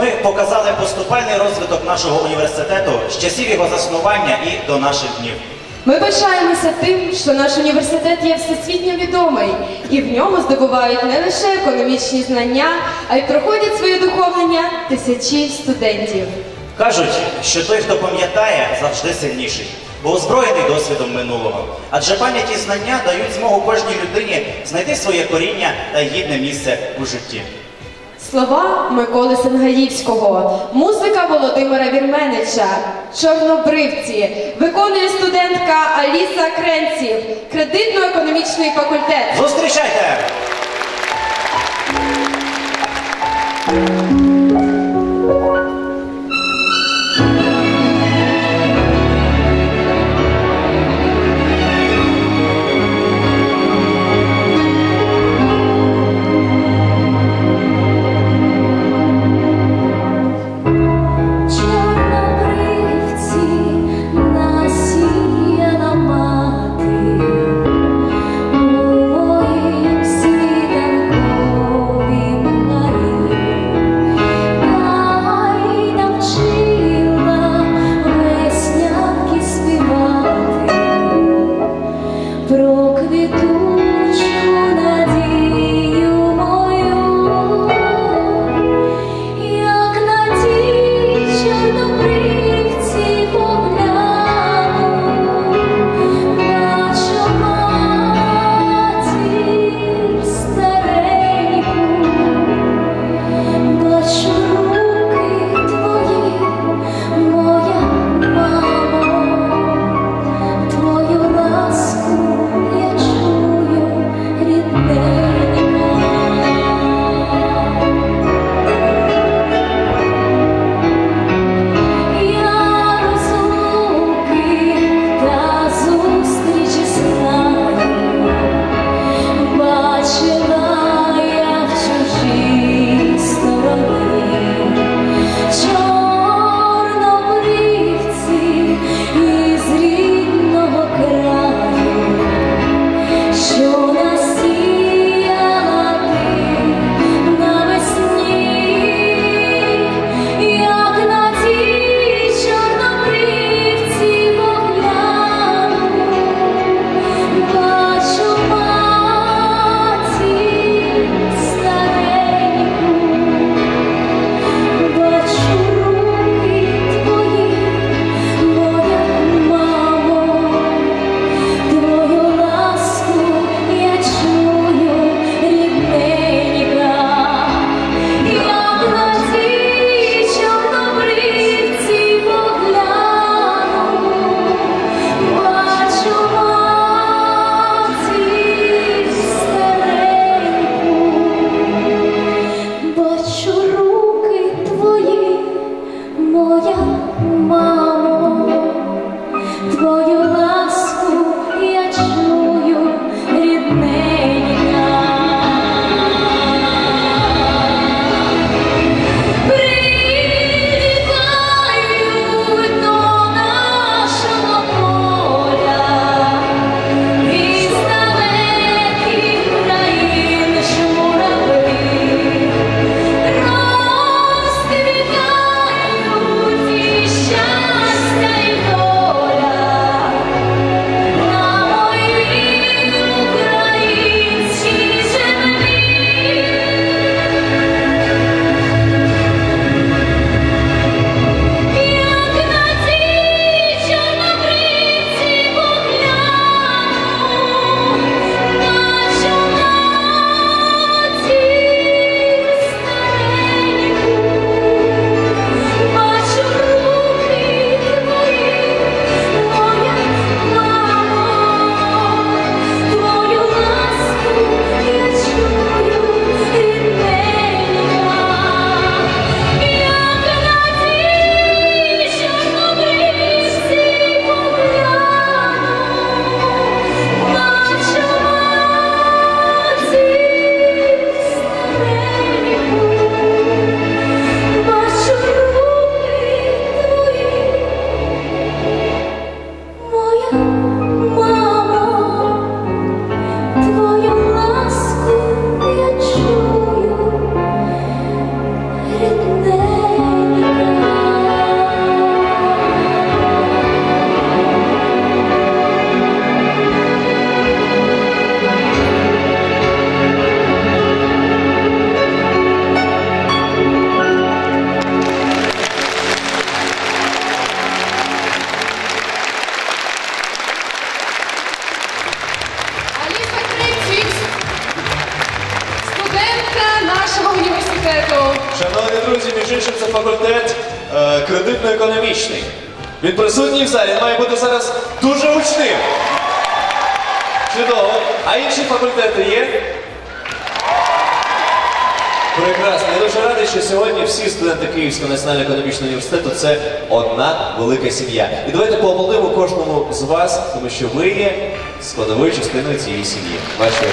ми показали поступальний розвиток нашого університету з часів його заснування і до наших днів. Ми пишаємося тим, що наш університет є всесвітньо відомий, і в ньому здобувають не лише економічні знання, а й проходять своє духовлення тисячі студентів. Кажуть, що той, хто пам'ятає, завжди сильніший, бо озброєний досвідом минулого. Адже пам'ять і знання дають змогу кожній людині знайти своє коріння та гідне місце у житті. Слова Миколи Сенгаївського, музика Володимира Вірменича, Чорнобривці, виконує студентка Аліса Кренців, кредитно-економічний факультет. Зустрічайте! Університету. Шановні друзі, між іншим, це факультет е, кредитно-економічний. Він присутній в залі, він має бути зараз дуже гучним. Чудово. А інші факультети є? Прекрасно. Я дуже радий, що сьогодні всі студенти Київського національного економічного університету це одна велика сім'я. І давайте поаплодуємо кожному з вас, тому що ви є складовою частиною цієї сім'ї. Оплески.